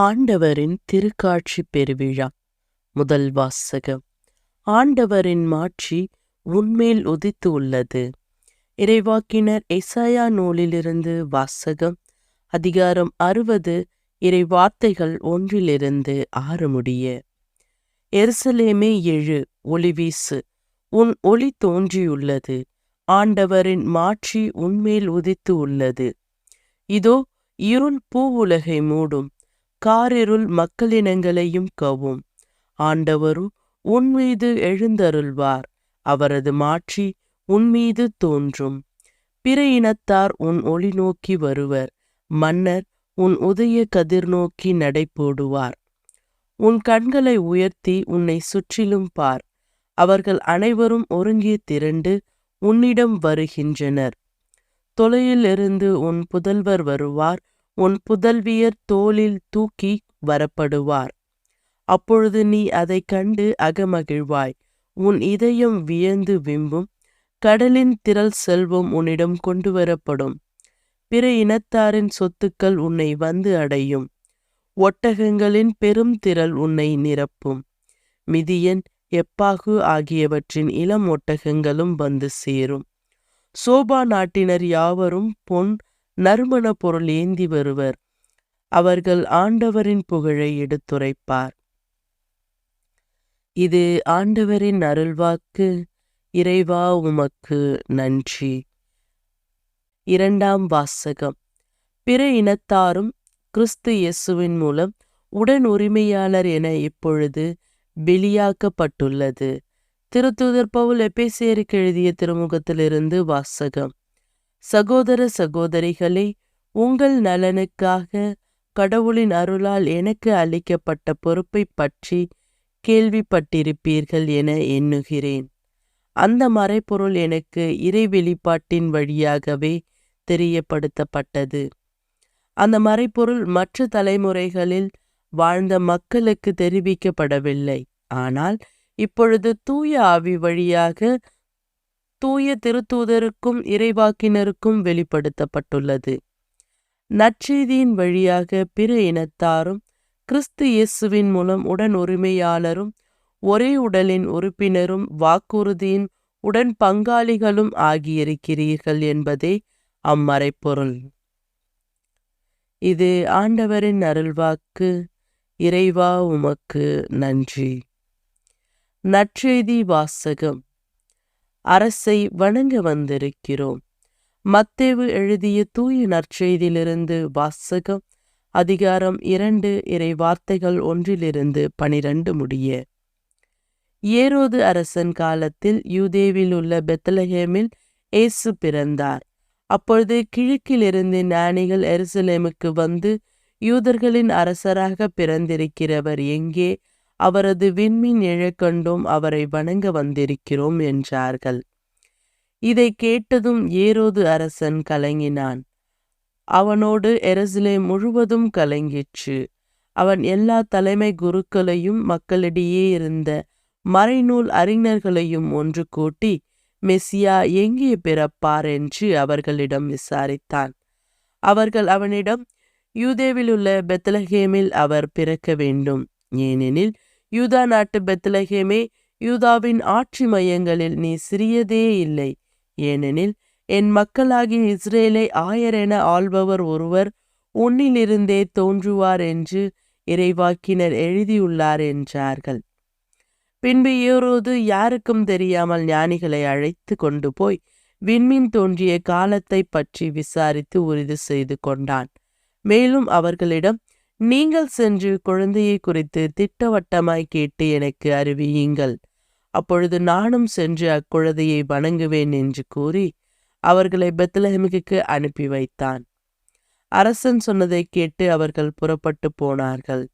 ஆண்டவரின் திருக்காட்சி பெருவிழா. முதல் வாசகம். ஆண்டவரின் மாட்சி உன்மேல் உதித்து உள்ளது. இறைவாக்கினர் எசாயா நூலிலிருந்து வாசகம். அதிகாரம் அறுபது. இறை வார்த்தைகள் ஒன்றிலிருந்து ஆறு முடிய எருசலேமே எழு ஒளிவீசு உன் ஒளி தோன்றியுள்ளது. ஆண்டவரின் மாட்சி உன்மேல் உதித்து உள்ளது. இதோ இருள் பூவுலகை மூடும். காரிருள் மக்களினங்களையும் கவும் ஆண்டவரு உன்மீது எழுந்தருள்வார். அவரது மாட்சி உன்மீது தோன்றும். பிற இனத்தார் உன் ஒளி நோக்கி வருவர். மன்னர் உன் உதய கதிர் நோக்கி நடை போடுவார். உன் கண்களை உயர்த்தி உன்னை சுற்றிலும் பார். அவர்கள் அனைவரும் ஒருங்கி திரண்டு உன்னிடம் வருகின்றனர். தொலையிலிருந்து உன் புதல்வர் வருவார். உன் புதல்வியர் தோளில் தூக்கி வரப்படுவார். அப்பொழுது நீ அதைக் கண்டு அகமகிழ்வாய். உன் இதயம் வியந்து விம்பும். கடலின் திரள் செல்வம் உன்னிடம் கொண்டு வரப்படும். பிற இனத்தாரின் சொத்துக்கள் உன்னை வந்து அடையும். ஒட்டகங்களின் பெரும் திரள் உன்னை நிரப்பும். மிதியன் எப்பாகு ஆகியவற்றின் இளம் ஒட்டகங்களும் வந்து சேரும். சோபா நாட்டினர் யாவரும் பொன் நறுமண பொருள் ஏந்தி வருவர். அவர்கள் ஆண்டவரின் புகழை எடுத்துரைப்பார். இது ஆண்டவரின் அருள்வாக்கு. இறைவா உமக்கு நன்றி. இரண்டாம் வாசகம். பிற இனத்தாரும் கிறிஸ்து இயேசுவின் மூலம் உடன் உரிமையாளர் என இப்பொழுது வெளியாக்கப்பட்டுள்ளது. திருத்துதர் பவுல் எபேசியருக்கு எழுதிய திருமுகத்திலிருந்து வாசகம். சகோதர சகோதரிகளே உங்கள் நலனுக்காக கடவுளின் அருளால் எனக்கு அளிக்கப்பட்ட பொறுப்பை பற்றி கேள்விப்பட்டிருப்பீர்கள் என எண்ணுகிறேன். அந்த மறைப்பொருள் எனக்கு இறை வெளிப்பாட்டின் வழியாகவே தெரியப்படுத்தப்பட்டது. அந்த மறைப்பொருள் மற்ற தலைமுறைகளில் வாழ்ந்த மக்களுக்கு தெரிவிக்கப்படவில்லை. ஆனால் இப்பொழுது தூய ஆவி வழியாக தூய திருத்தூதருக்கும் இறைவாக்கினருக்கும் வெளிப்படுத்தப்பட்டுள்ளது. நற்செய்தியின் வழியாக பிற இனத்தாரும் கிறிஸ்து இயேசுவின் மூலம் உடன் உரிமையாளரும் ஒரே உடலின் உறுப்பினரும் வாக்குறுதியின் உடன் பங்காளிகளும் ஆகியிருக்கிறீர்கள் என்பதே அம்மறைப்பொருள். இது ஆண்டவரின் அருள்வாக்கு. இறைவா உமக்கு நன்றி. நற்செய்தி வாசகம். அரசை வணங்க வந்திருக்கிறோம். மத்தேவு எழுதிய தூய நற்செய்தியிலிருந்து வாசகம் அதிகாரம் இரண்டு இறை வார்த்தைகள் ஒன்றிலிருந்து பனிரண்டு முடிய. ஏரோது அரசன் காலத்தில் யூதேவில் உள்ள பெத்தலஹேமில் இயேசு பிறந்தார். அப்பொழுது கிழக்கிலிருந்து ஞானிகள் எருசலேமுக்கு வந்து யூதர்களின் அரசராக பிறந்திருக்கிறவர் எங்கே? அவரது விண்மீன் இழக்கண்டும் அவரை வணங்க வந்திருக்கிறோம் என்றார்கள். இதை கேட்டதும் ஏரோது அரசன் கலங்கினான். அவனோடு எரசிலே முழுவதும் கலங்கிற்று. அவன் எல்லா தலைமை குருக்களையும் மக்களிடையே இருந்த மறைநூல் அறிஞர்களையும் ஒன்று கூட்டி மெஸ்ஸியா எங்கே பிறப்பார்? என்று அவர்களிடம் விசாரித்தான். அவர்கள் அவனிடம் யூதேவிலுள்ள பெத்லஹேமில் அவர் பிறக்க வேண்டும். ஏனெனில் யூதா நாட்டு பெத்லஹேமே யூதாவின் ஆட்சி மையங்களில் நீ சிறியதே இல்லை. ஏனெனில் என் மக்களாகிய இஸ்ரேலை ஆயரென ஆள்பவர் ஒருவர் உன்னிலிருந்தே தோன்றுவார் என்று இறைவாக்கினர் எழுதியுள்ளார் என்றார்கள். பின்பு ஏறோது யாருக்கும் தெரியாமல் ஞானிகளை அழைத்து கொண்டு போய் விண்மீன் தோன்றிய காலத்தை பற்றி விசாரித்து உறுதி செய்து கொண்டான். மேலும் அவர்களிடம் நீங்கள் சென்று குழந்தையை குறித்து திட்டவட்டமாய் கேட்டு எனக்கு அறிவியுங்கள். அப்பொழுது நானும் சென்று அக்குழந்தையை வணங்குவேன் என்று கூறி அவர்களை பெத்லஹெமுக்கு அனுப்பி வைத்தான். அரசன் சொன்னதை கேட்டு அவர்கள் புறப்பட்டு போனார்கள்.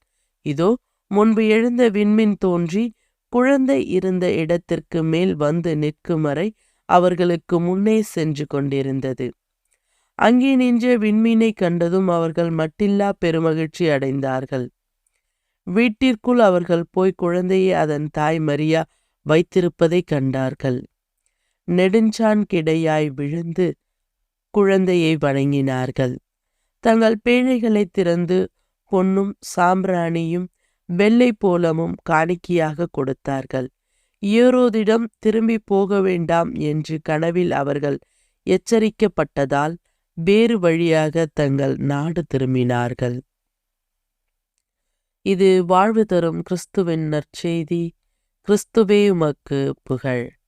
இதோ முன்பு எழுந்த விண்மின் தோன்றி குழந்தை இருந்த இடத்திற்கு மேல் வந்து நிற்கும் வரை அவர்களுக்கு முன்னே சென்று கொண்டிருந்தது. அங்கே நின்ற விண்மீனை கண்டதும் அவர்கள் மட்டில்லா பெருமகிழ்ச்சி அடைந்தார்கள். வீட்டிற்குள் அவர்கள் போய் குழந்தையை அதன் தாய் மரியா வைத்திருப்பதை கண்டார்கள். நெடுஞ்சான் கிடையாய் விழுந்து குழந்தையை வணங்கினார்கள். தங்கள் பேழைகளை திறந்து பொன்னும் சாம்பிராணியும் வெள்ளை போலமும் காணிக்கையாக கொடுத்தார்கள். ஏரோதிடம் திரும்பி போக வேண்டாம் என்று கனவில் அவர்கள் எச்சரிக்கப்பட்டதால் வேறு வழியாக தங்கள் நாடு திரும்பினார்கள். இது வாழ்வு தரும் கிறிஸ்துவின் நற்செய்தி. கிறிஸ்துவே உமக்கு புகழ்.